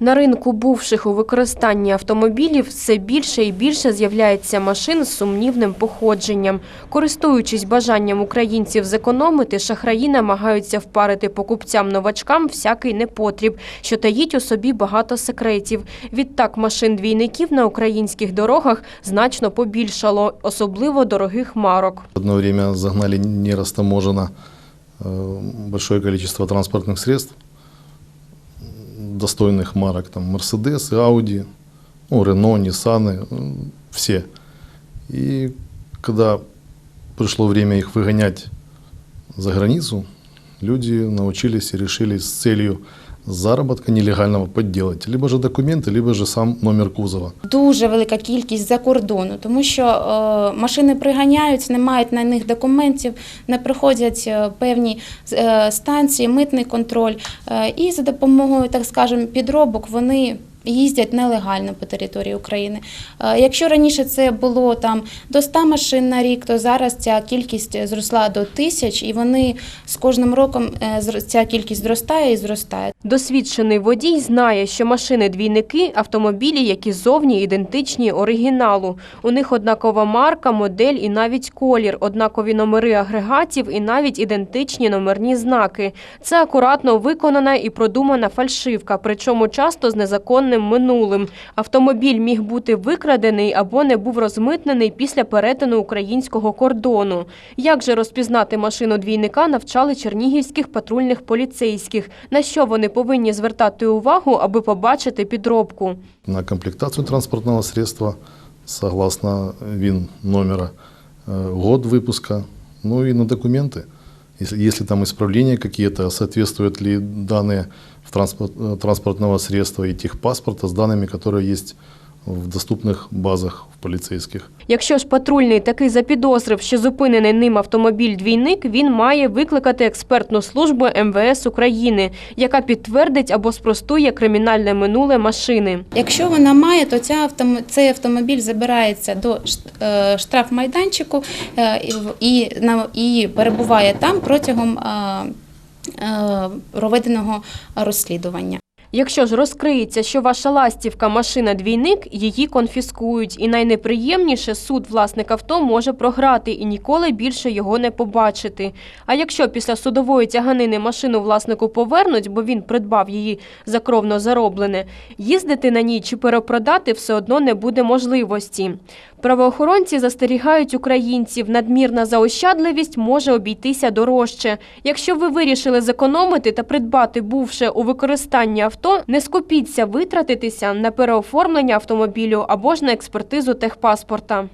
На ринку бувших у використанні автомобілів все більше і більше з'являється машин з сумнівним походженням. Користуючись бажанням українців зекономити, шахраї намагаються впарити покупцям-новачкам всякий непотріб, що таїть у собі багато секретів. Відтак машин-двійників на українських дорогах значно побільшало, особливо дорогих марок. Одно время загнали нерастаможено э, большое количество транспортных средств, достойных марок, там, Мерседес, Ауди, ну, Рено, Ниссаны, э, все. И когда пришло время их выгонять за границу, люди научились и решили с целью заработка нелегального подделать либо же документи, либо же сам номер кузова. Дуже велика кількість за кордону, тому що е, машини приганяють, не мають на них документів, не проходять е, певні е, станції, митний контроль. І за допомогою, так скажемо, підробок вони. Їздять нелегально по території України. Е, Якщо раніше це було там до 100 машин на рік, то зараз ця кількість зросла до тисяч, і вони з кожним роком е, ця кількість зростає і зростає. Досвідчений водій знає, що машини-двійники – автомобілі, які зовні ідентичні оригіналу. У них однакова марка, модель і навіть колір, однакові номери агрегатів і навіть ідентичні номерні знаки. Це акуратно виконана і продумана фальшивка, причому часто з незаконним минулим. Автомобіль міг бути викрадений або не був розмитнений після перетину українського кордону. Як же розпізнати машину двійника навчали чернігівських патрульних поліцейських. На що вони повинні звертати увагу, аби побачити підробку? на комплектацию транспортного средства согласно ВИН номера, э, год выпуска, ну и на документы. Если, если там исправления какие-то, соответствуют ли данные в транспорт, э, транспортного средства и техпаспорта с данными, которые есть в доступных базах в полицейских. Якщо ж патрульний таки запідозрив, що зупинений ним автомобіль-двійник, він має викликати експертну службу МВС України, яка підтвердить або спростує кримінальне минуле машини. Якщо вона має, то ця автом- цей автомобіль забирається до е, штрафмайданчику е, і і, на- і перебуває там протягом е, проведеного розслідування. Якщо ж розкриється, що ваша ластівка машина-двійник, її конфіскують. І найнеприємніше суд власник авто може програти і ніколи більше його не побачити. А якщо після судової тяганини машину власнику повернуть, бо він придбав її за кровно зароблене, їздити на ній чи перепродати все одно не буде можливості. Правоохоронці застерігають українців, надмірна заощадливість може обійтися дорожче. Якщо ви вирішили зекономити та придбати бувше у використанні авто, не скупіться витратитися на переоформлення автомобілю або ж на експертизу техпаспорта.